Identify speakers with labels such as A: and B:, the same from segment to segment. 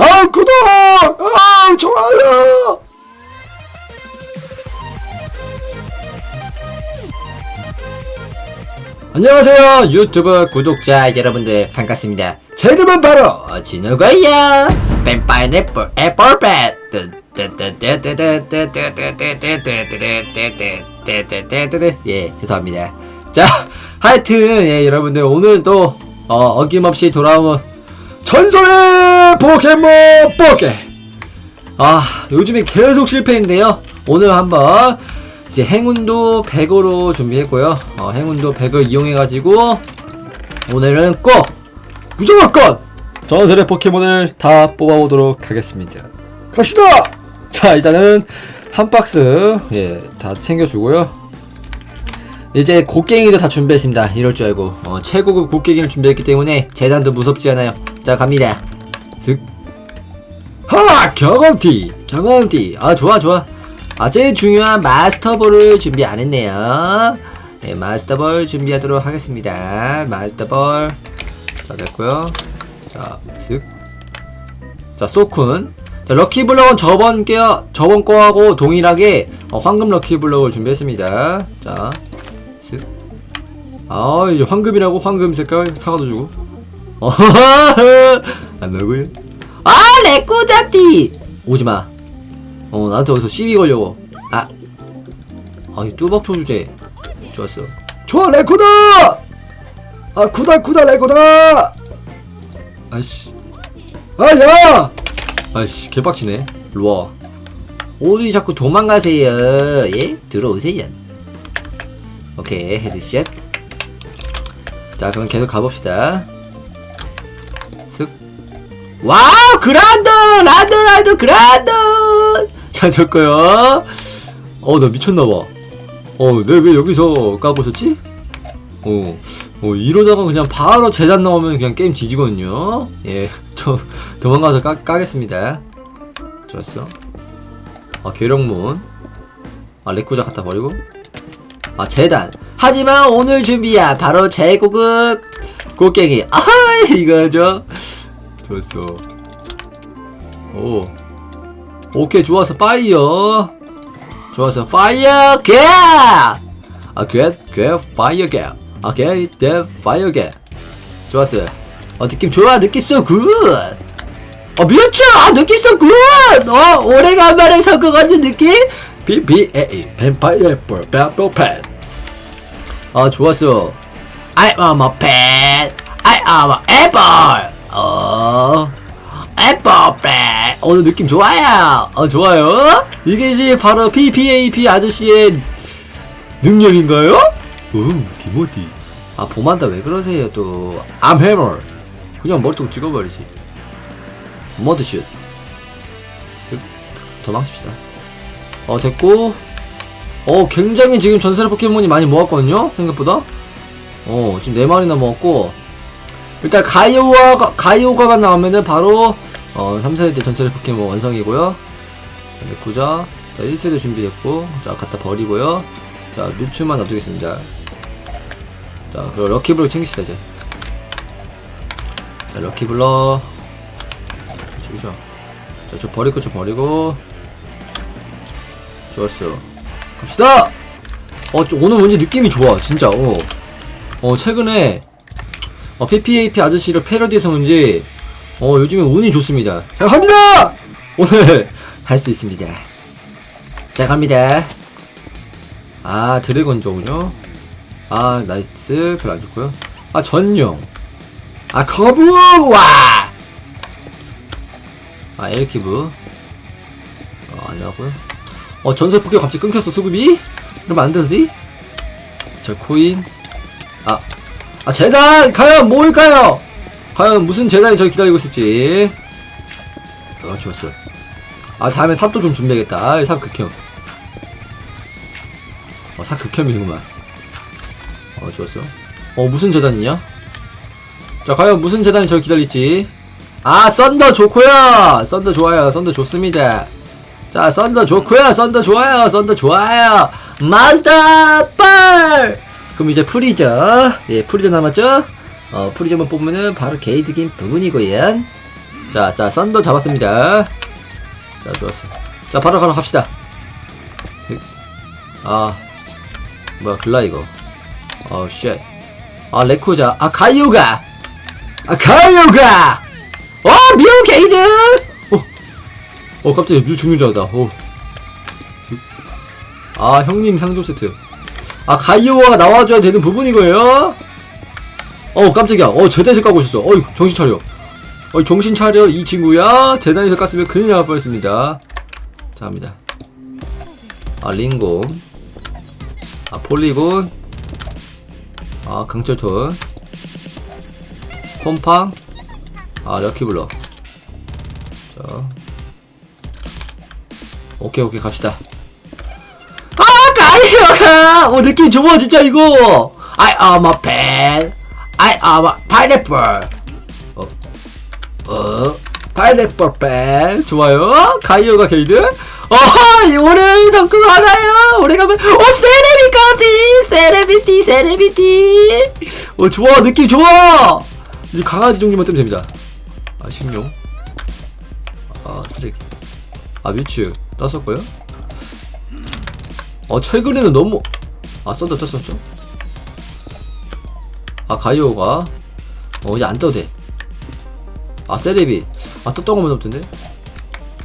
A: 아 구독 아 좋아요 안녕하세요 유튜브 구독자 여러분들 반갑습니다 제 이름은 바로 진우고요 뱀파이네플 애플팻 예 죄송합니다 자 하여튼 예 여러분들 오늘도 어, 어김없이 돌아온 전설의 포켓몬 포켓. 아 요즘에 계속 실패인데요. 오늘 한번 이제 행운도 100으로 준비했고요. 어, 행운도 100을 이용해가지고 오늘은 꼭 무조건 전설의 포켓몬을 다 뽑아보도록 하겠습니다. 갑시다! 자 일단은 한 박스 예다 챙겨주고요. 이제 곡괭이도 다 준비했습니다. 이럴 줄 알고. 어, 최고급 곡괭이를 준비했기 때문에 재단도 무섭지 않아요 자 갑니다 슥 하! 경험티! 경험티! 아, 좋아, 좋아. 아, 제일 중요한 마스터볼을 준비 안 했네요. 네, 마스터볼 준비하도록 하겠습니다. 마스터볼. 자, 됐고요 자, 슥. 자, 소쿤. 자, 럭키블럭은 저번 게, 저번 거하고 동일하게 어, 황금 럭키블럭을 준비했습니다. 자, 슥. 아, 이제 황금이라고 황금 색깔 사과도 주고. 안 나고요? 아 레코자티! 오지마. 어 나한테 어디서 시비 걸려고. 아. 아이 뚜벅초 주제. 좋았어. 좋아 레코다 아 쿠다 쿠다 레코다 아이씨. 아야! 아이씨 개빡치네. 일로와. 어디 자꾸 도망가세요? 예? 들어오세요. 오케이 헤드샷 자 그럼 계속 가봅시다. 슥 와우 그란돈 란돈 란돈 그란돈 자 좋고요. 어나 미쳤나봐. 어내 왜 여기서 까고 있었지? 어, 어 이러다가 그냥 바로 재단 나오면 그냥 게임 지지거든요. 예저 도망가서 까, 까겠습니다. 좋았어. 아 계룡문. 아 레쿠자 갖다 버리고. 아 재단. 하지만 오늘 준비야 바로 제고급 곡괭이. 아 이거죠 좋았어. 오. 오케이, 좋았어. 파이어. 좋았어. 파이어 개! 아, 개, 개, 파이어 개. 아, 개, 대, 파이어 개. 좋았어. 어, 느낌 좋아. 느낌성 굿! 어, 미쳤죠? 아, 느낌성 굿! 어, 오래간만에 성공하는 느낌? B, B, A, A, 뱀파이어 볼, 뱀포 팬. 아, 좋았어. I am a pet. I am a apple. 어, 애플백. 오늘 느낌 좋아요. 어, 좋아요. 이것이 바로 PPAP 아저씨의 능력인가요? 음, 기모티. 아, 보만다 왜 그러세요, 또. Hammer. 그냥 머리통 찍어버리지. 머드슛. 도망칩시다. 어, 됐고. 어, 굉장히 지금 전설의 포켓몬이 많이 모았거든요? 생각보다. 어, 지금 4마리나 모았고. 일단 가이오가 가이오가가 나오면은 바로 어 3세대 전설의 포켓몬 완성이고요. 네, 구자 자 1세대 준비됐고 자 갖다 버리고요. 자 뮤츠만 놔두겠습니다. 자 그리고 럭키블럭 챙깁시다 이제. 자 럭키블럭 저기죠. 자저 버릴 거좀 버리고 좋았어. 갑시다. 어좀 오늘 왠지 느낌이 좋아 진짜. 어, 어 최근에 어, PPAP 아저씨를 패러디해서 그런지 어, 요즘에 운이 좋습니다. 자, 갑니다! 오늘 할 수 있습니다. 자, 갑니다. 아, 드래곤 저군요. 아, 나이스. 별로 안 좋고요. 아, 전용. 아, 거부! 와! 아, 엘키브. 어, 안 나왔고요. 어, 전설 포켓 갑자기 끊겼어, 수급이? 이러면 안 되지? 자, 코인. 아, 아 재단! 과연 뭘까요? 과연 무슨 재단이 저를 기다리고 있을지. 어 좋았어. 아 다음에 삽도 좀 준비해야겠다. 아, 삽 극혐. 어삽 극혐이구만. 어 좋았어. 어 무슨 재단이냐? 자 과연 무슨 재단이 저를 기다릴지. 아 썬더 좋고요! 썬더 좋아요. 썬더 좋습니다. 자 썬더 좋고요. 썬더 좋아요. 썬더 좋아요. 마스터 뻘 그럼 이제 프리저 예 프리저 남았죠 어 프리저만 뽑으면은 바로 게이드 긴 부분이고요 자, 자, 썬더 잡았습니다. 자, 좋았어. 자, 바로 가러 갑시다. 아, 뭐야, 글라, 이거. 어, 쉣. 아, 레쿠자. 아, 가이오가! 아, 가이오가! 어, 미운 게이드! 어, 어, 갑자기 뮤 알았다. 어. 아, 형님 상조 세트. 아, 가이오가 나와줘야 되는 부분이고요. 어, 깜짝이야. 어, 재단에서 까고 있었어. 어이, 정신 차려. 어이, 정신 차려. 이 친구야. 재단에서 깠으면 큰일 날 뻔했습니다. 자, 합니다. 아, 링곰. 아, 폴리곤. 아, 강철톤. 콤팡. 아, 럭키블럭. 자. 오케이, 오케이, 갑시다. 아, 가이어가! 어, 느낌 좋아, 진짜, 이거! I am a pen. I am a pineapple. 어, 어, pineapple pen. 좋아요. 가이어가 게이드. 어, 오늘 성공 하나요? 오래 가면, 오, 세레비까지! 세레비티, 세레비티! 어, 좋아, 느낌 좋아! 이제 강아지 종류만 뜨면 됩니다. 아, 식용. 아, 쓰레기. 아, 뮤츠. 떴었고요. 어, 최근에는 너무, 아, 썬더 떴었죠? 아, 가이오가. 어, 이제 안 돼. 아, 세레비. 아, 떴던 것만 없던데?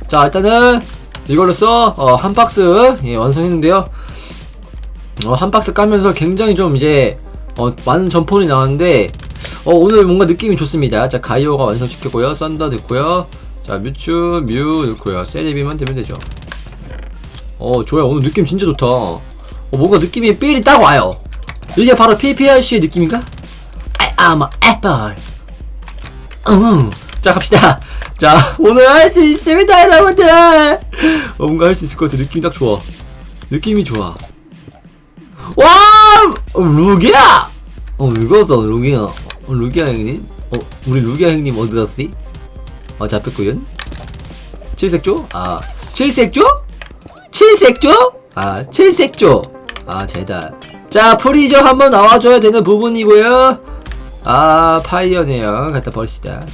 A: 자, 일단은, 이걸로써, 어, 한 박스, 예, 완성했는데요. 어, 한 박스 까면서 굉장히 좀 이제, 어, 많은 점폰이 나왔는데, 어, 오늘 뭔가 느낌이 좋습니다. 자, 가이오가 완성시켰고요. 썬더 됐고요. 자, 뮤츠, 뮤 넣고요. 세레비만 되면 되죠. 어, 좋아요. 오늘 느낌 진짜 좋다. 어, 뭔가 느낌이 삘이 딱 와요. 이게 바로 PPRC의 느낌인가? I am an apple. 음. 자, 갑시다. 자, 오늘 할 수 있습니다, 여러분들. 어, 뭔가 할 수 있을 것 같아. 느낌이 딱 좋아. 느낌이 좋아. 와! 어, 루기야! 어, 이거다, 루기야. 어, 루기야 형님? 어, 우리 루기야 형님 어디 갔지? 아, 잡혔구요. 칠색조? 아, 칠색조? 칠색조? 아, 칠색조. 아, 재단. 자, 프리저 한번 나와줘야 되는 부분이고요. 아, 파이어네요. 갖다 버립시다.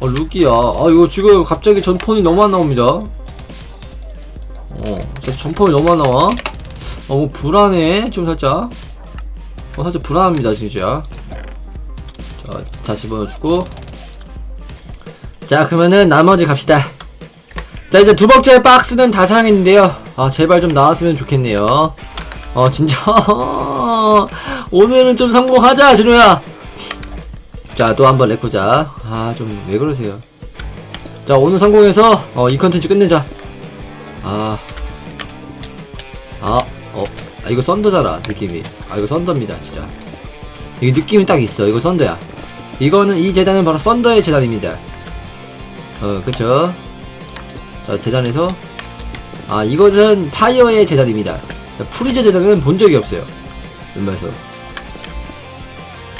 A: 어, 루기야. 아, 이거 지금 갑자기 전폰이 너무 안 나옵니다. 어, 전폰이 너무 안 나와. 어, 뭐 불안해. 좀 살짝. 어, 살짝 불안합니다, 진짜. 자, 다 집어넣어주고. 자, 그러면은 나머지 갑시다. 자, 이제 두 번째 박스는 다 사용했는데요. 아, 제발 좀 나왔으면 좋겠네요. 어, 진짜. 오늘은 좀 성공하자, 진우야. 자, 또 한번 레코자. 아, 좀 왜 그러세요? 자, 오늘 성공해서 어, 이 컨텐츠 끝내자. 아. 아, 이거 썬더잖아, 느낌이. 아, 이거 썬더입니다, 진짜. 이게 느낌이 딱 있어. 이거 썬더야. 이거는 이 재단은 바로 썬더의 재단입니다. 어, 그쵸. 자, 재단에서. 아, 이것은 파이어의 재단입니다. 프리저 재단은 본 적이 없어요. 웬만해서.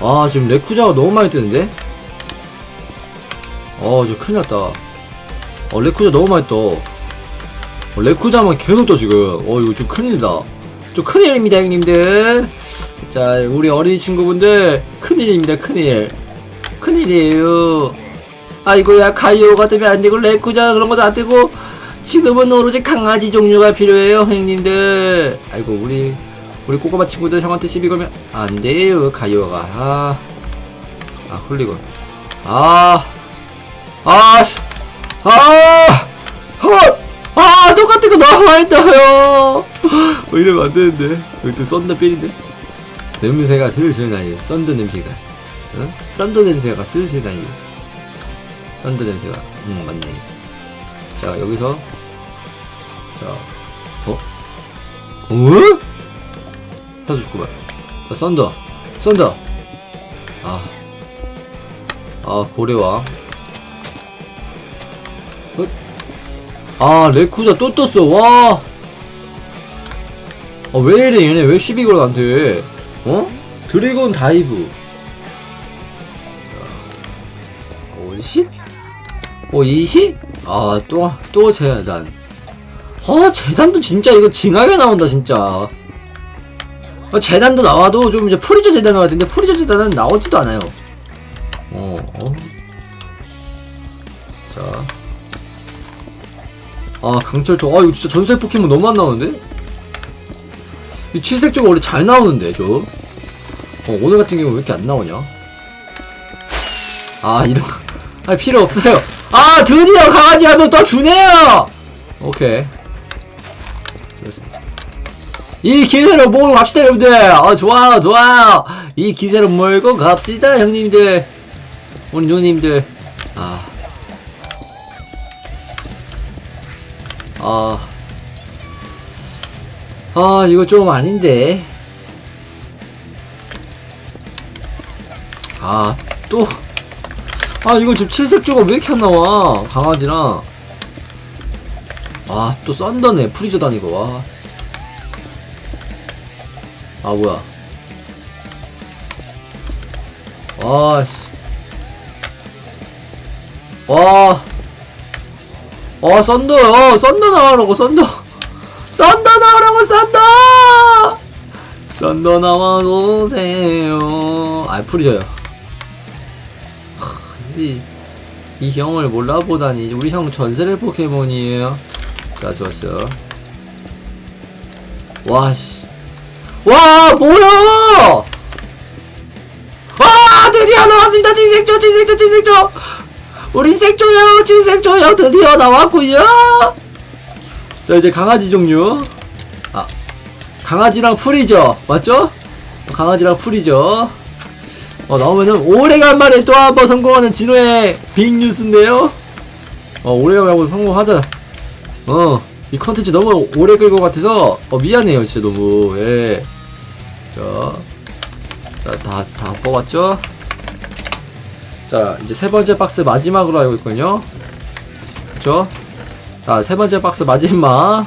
A: 아, 지금 레쿠자가 너무 많이 뜨는데? 어, 저 큰일 났다. 어, 레쿠자 너무 많이 떠. 어, 레쿠자만 계속 떠, 지금. 어, 이거 좀 큰일이다. 좀 큰일입니다, 형님들. 자, 우리 어린이 친구분들, 큰일입니다, 큰일. 큰일이에요. 아이고야, 가이오가 되면 안 되고, 레쿠자 그런 것도 안 되고, 지금은 오로지 강아지 종류가 필요해요, 형님들. 아이고, 우리, 우리 꼬꼬마 친구들 형한테 시비 걸면 안 돼요, 가이오가. 아, 아, 홀리곤. 아, 아, 씨. 아, 헐! 아, 똑같은 거 떠요. 뭐 이러면 안 되는데. 여기 또 썬더 필인데? 냄새가 슬슬 나요. 썬더 냄새가. 응? 썬더 냄새가 슬슬 나요. 썬더 냄새가. 응, 맞네. 자, 여기서. 자, 어? 어? 사주구만. 자, 썬더. 썬더. 아. 아, 고래왕. 어? 아, 레쿠자 또 떴어. 와. 아, 왜 이래, 얘네. 왜 12그룹 안 돼? 어? 드래곤 다이브. 자, 오이시? 오이시? 아, 또, 또 재단. 아, 재단도 진짜 이거 징하게 나온다, 진짜. 어, 재단도 나와도 좀 이제 프리저 재단 나와야 되는데, 프리저 재단은 나오지도 않아요. 어, 어. 아 강철 아 이거 진짜 전설 포켓몬 너무 안 나오는데? 이 칠색 쪽 원래 잘 나오는데 저 어, 오늘 같은 경우 왜 이렇게 안 나오냐? 아 이런 거 아, 필요 없어요 아 드디어 강아지 한번 더 주네요 오케이 이 기세로 몰고 갑시다 여러분들 아 좋아요 좋아요 이 기세로 몰고 갑시다 형님들 우리 누님들 아 아, 아, 이거 좀 아닌데. 아, 또. 아, 이거 지금 칠색 조가 왜 이렇게 안 나와? 강아지랑. 아, 또 썬더네. 프리저 다니고, 와. 아, 뭐야. 와, 씨. 와. 어 썬더. 어 썬더 나와라고 썬더. 썬더 나와라고 썬더! 썬더 나와오세요. 아 풀이져요. 하, 이, 이 형을 몰라보다니. 우리 형 전설의 포켓몬이에요. 자 좋았어요. 와 씨 와 뭐야? 와 드디어 나왔습니다. 진색조 진색조 진색조. 우리 색조요 진색조요. 드디어 나왔구요. 자 이제 강아지 종류. 아 강아지랑 풀이죠. 맞죠? 강아지랑 풀이죠. 어 나오면은 오래간만에 또 한 번 성공하는 진호의 빅뉴스인데요. 어 오래간만에 성공하자. 어이 컨텐츠 너무 오래 끌고 같아서 어 미안해요. 진짜 너무. 예. 예자다다 다 뽑았죠? 자 이제 세 번째 박스 마지막으로 알고 있거든요. 그쵸? 자 세 번째 박스 마지막.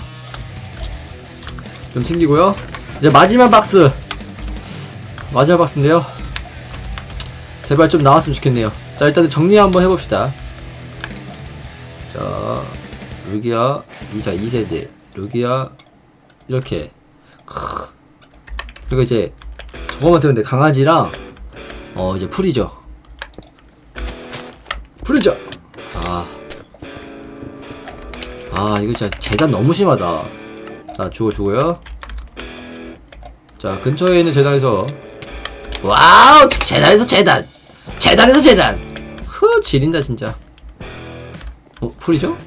A: 좀 챙기고요. 이제 마지막 박스. 마지막 박스인데요. 제발 좀 나왔으면 좋겠네요. 자 일단 정리 한번 해봅시다. 자 루기아 이자 2세대. 루기아 이렇게. 크. 그리고 이제 저거만 되는데 강아지랑 어 이제 풀이죠 풀리자. 아. 아, 이거 진짜 재단 너무 심하다. 자, 주고 주고요. 자, 근처에 있는 재단에서 와우! 재단에서 재단! 재단에서 재단! 흐, 지린다, 진짜. 어, 풀이죠?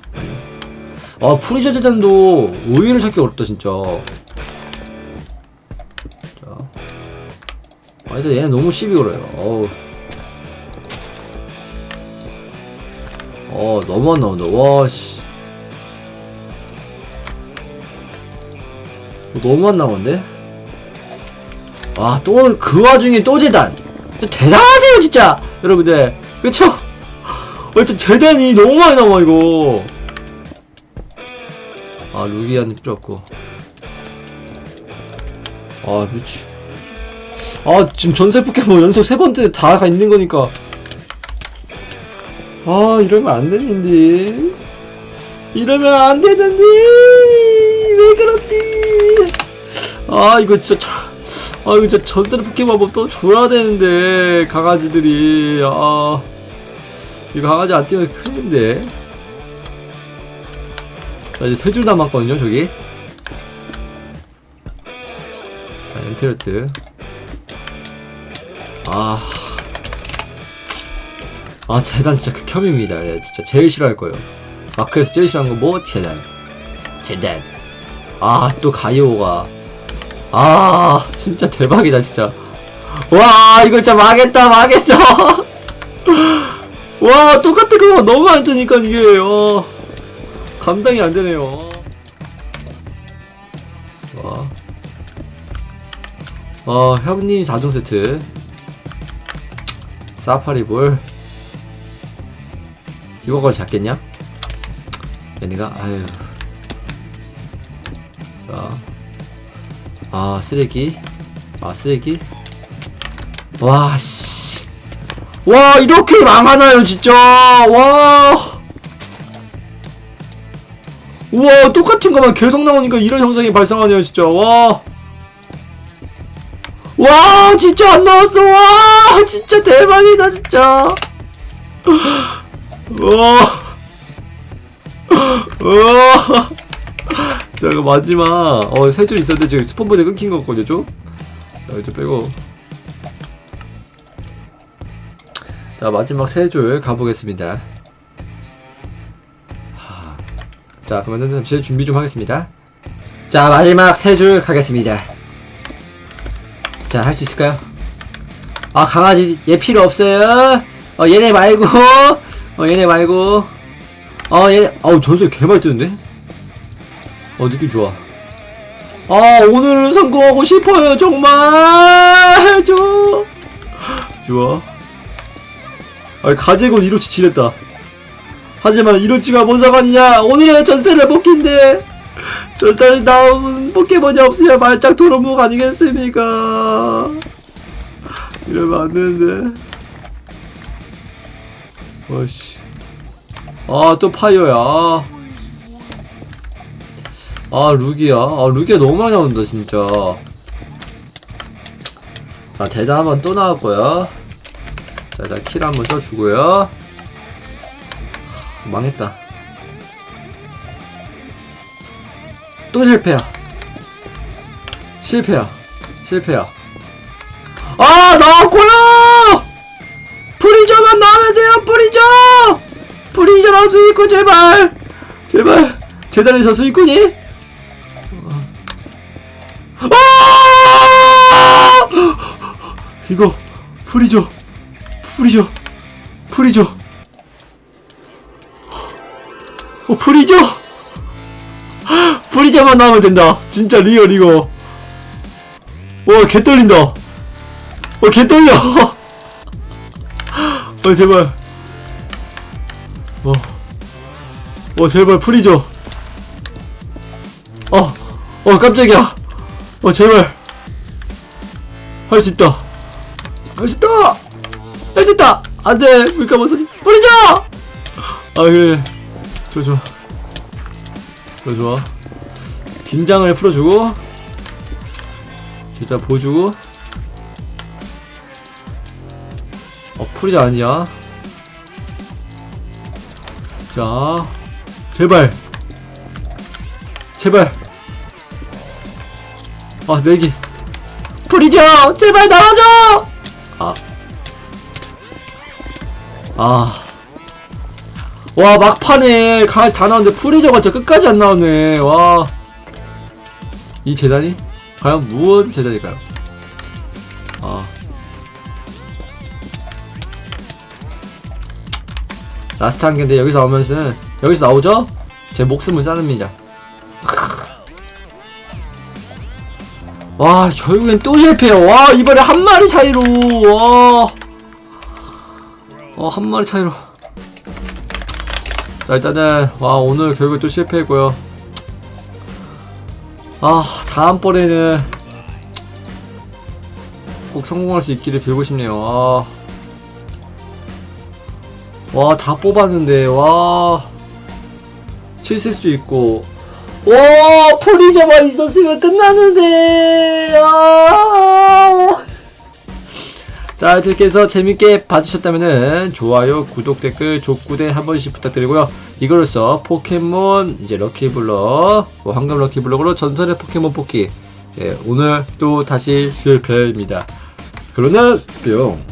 A: 아, 풀이죠 재단도 우유를 찾기 어렵다, 진짜. 아, 일단 얘는 너무 시비 걸어요. 어우. 어 너무 안 나온다. 와 씨. 너무 안 나오는데? 아 또 그 와중에 또 재단. 대단하세요 진짜. 여러분들. 그쵸? 어 진짜 재단이 너무 많이 나와 이거. 아 루기아는 필요 없고. 아 미치 아 지금 전세 포켓몬 연속 세 번째 다가 있는 거니까. 아 이러면 안 되는데. 이러면 안 되는데. 왜 그렇디 아 이거 진짜 저- 아 이거 진짜 전설 포켓몬 또 줘야 되는데 강아지들이. 아 이거 강아지 안 뛰면 큰일인데. 자 이제 세 줄 남았거든요 저기. 자 엠페르트 아 아 재단 진짜 극혐입니다. 예, 진짜 제일 싫어할 거예요. 마크에서 제일 싫어하는 거 뭐? 재단. 재단. 아 또 가이오가. 아 진짜 대박이다 진짜. 와 이거 진짜 망했다 망했어. 와 똑같은 거 너무 많이 뜨니까 이게 어, 감당이 안 되네요. 와. 어 형님 4종 세트. 사파리볼. 이거가 작겠냐? 얘네가? 아유. 자. 아 쓰레기. 아 쓰레기? 와씨. 와 이렇게 망하나요 진짜? 와. 우와 똑같은 것만 계속 나오니까 이런 현상이 발생하네요 진짜. 와 와, 진짜 안 나왔어. 와, 진짜 대박이다, 진짜. 와. 우와. 자, 그 마지막 어세 줄 있었는데 지금 스폰보드 끊긴 거 같거든요, 좀. 자, 이쪽 빼고. 자, 마지막 세 줄 가보겠습니다. 하. 자, 그러면은 잠시 준비 좀 하겠습니다. 자, 마지막 세 줄 가겠습니다. 자, 할 수 있을까요? 아, 강아지 얘 필요 없어요. 어, 얘네 말고. 어, 얘네 말고. 어, 얘네, 어우, 전설 개 많이 뜨는데? 어, 느낌 좋아. 아, 오늘은 성공하고 싶어요, 정말! 좋아. 좋아. 아, 가재곤 이로치 지냈다. 하지만 이로치가 뭔 상관이냐? 오늘은 전설의 복귀인데! 전설이 나온 포켓몬이 없으면 말짝 도로묵 아니겠습니까? 이러면 안 되는데. 어씨. 아, 또 파이어야. 아, 룩이야. 아, 룩이 너무 많이 나온다, 진짜. 자, 재단 한번 또 나왔고요. 자, 자, 킬 한번 써주고요. 하, 망했다. 또 실패야. 실패야. 실패야. 아, 나왔구나! 프리저만 나오면 돼요, 프리저! 프리저랑 수익군, 제발! 제발! 재단에서 수익군이? 아! 이거, 프리저, 프리저, 프리저. 어, 프리저! 프리저만 나오면 된다. 진짜 리얼 이거. 와, 개 떨린다. 어, 개 떨려. 어, 제발. 어. 어, 제발 프리저. 어, 어, 깜짝이야. 어, 제발. 할 수 있다. 할 수 있다! 할 수 있다! 안 돼! 물감아 소리. 프리저! 아, 그래. 좋아, 좋아. 좋아, 좋아. 긴장을 풀어주고 일단 보여주고. 어 풀이자 아니야. 자 제발. 제발. 아 내기. 풀이죠! 제발 나와줘! 아. 아. 와 막판에 강아지 다 나왔는데 프리저가 진짜 끝까지 안 나오네. 와 이 재단이 과연 무엇 재단일까요? 아 라스트 한 개인데 여기서 나오면은 여기서 나오죠? 제 목숨을 자릅니다. 와 결국엔 또 실패해요. 와 이번에 한 마리 차이로 와. 어한 마리 차이로. 자 일단은 와 오늘 결국 또 실패했고요. 아 다음번에는 꼭 성공할 수 있기를 빌고 싶네요 아. 와다 뽑았는데 와 7세수 있고 와 프리저만 있었으면 끝나는데 아. 자 이렇게 해서 재밌게 봐주셨다면은 좋아요 구독 댓글 족구대 한 번씩 부탁드리고요. 이거로써 포켓몬 이제 럭키블럭 뭐 황금 럭키블럭으로 전설의 포켓몬 뽑기. 예, 오늘 또 다시 실패입니다. 그러나 뿅